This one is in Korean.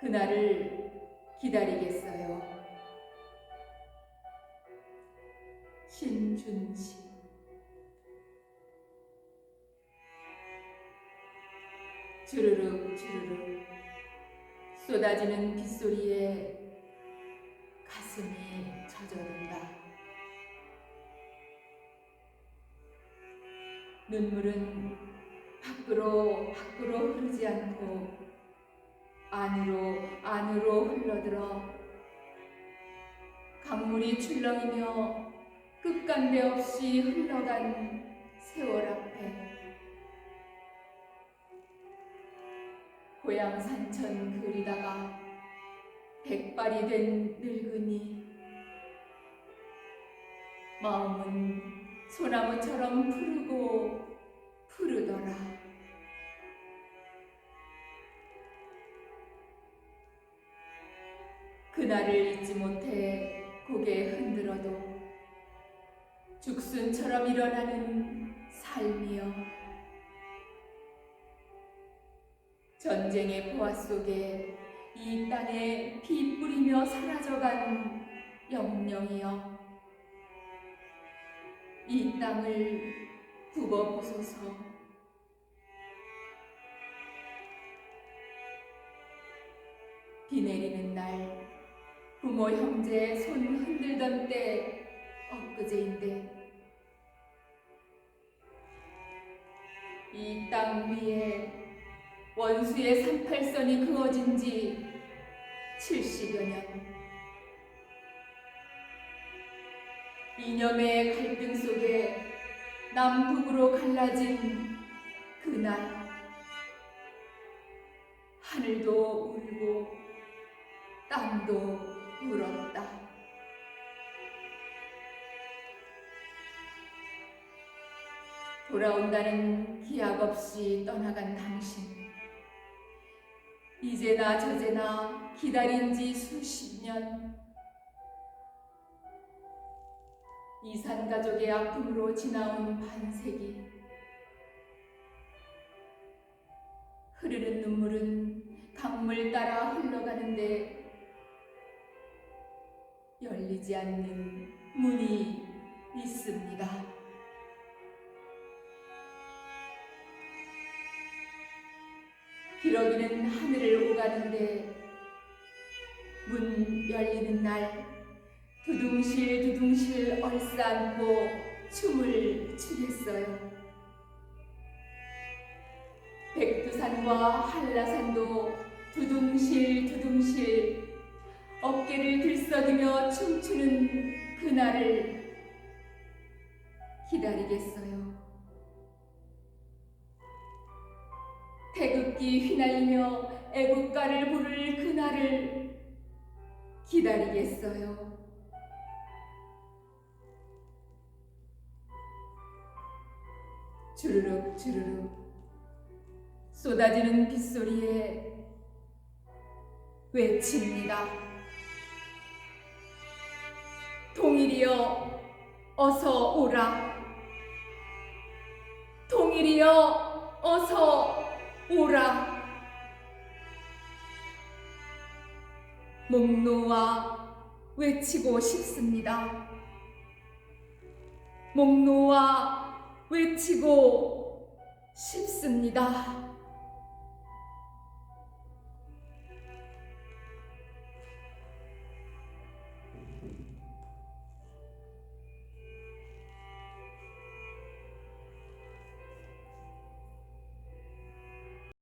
그날을 기다리겠어요. 신준치 주르륵 주르륵 쏟아지는 빗소리에 가슴이 젖어든다. 눈물은 밖으로 밖으로 흐르지 않고 안으로 안으로 흘러들어 강물이 출렁이며 끝간데 없이 흘러간 세월 앞에 고향 산천 그리다가 백발이 된 늙은이 마음은 소나무처럼 푸르고 푸르더라. 그날을 잊지 못해 고개 흔들어도 죽순처럼 일어나는 삶이여. 전쟁의 보화 속에 이 땅에 피 뿌리며 사라져간 영령이여. 이 땅을 굽어보소서. 비 내리는 날 부모 형제 손 흔들던 때 엊그제인데. 이 땅 위에 원수의 38선이 그어진 지 70여 년. 이념의 갈등 속에 남북으로 갈라진 그날 하늘도 울고 땅도 울었다. 돌아온다는 기약 없이 떠나간 당신. 이제나 저제나 기다린 지 수십 년. 이산 가족의 아픔으로 지나온 반세기. 흐르는 눈물은 강물 따라 흘러가는데 열리지 않는 문이 있습니다. 기러기는 하늘을 오가는데 문 열리는 날 두둥실 두둥실 얼싸안고 춤을 추겠어요. 백두산과 한라산도 두둥실 두둥실 어깨를 들썩이며 춤추는 그날을 기다리겠어요. 태극기 휘날리며 애국가를 부를 그날을 기다리겠어요. 주르륵 주르륵 쏟아지는 빗소리에 외칩니다. 동일이여 어서 오라. 동일이여 어서 오라. 목 놓아 외치고 싶습니다. 목 놓아 외치고 싶습니다.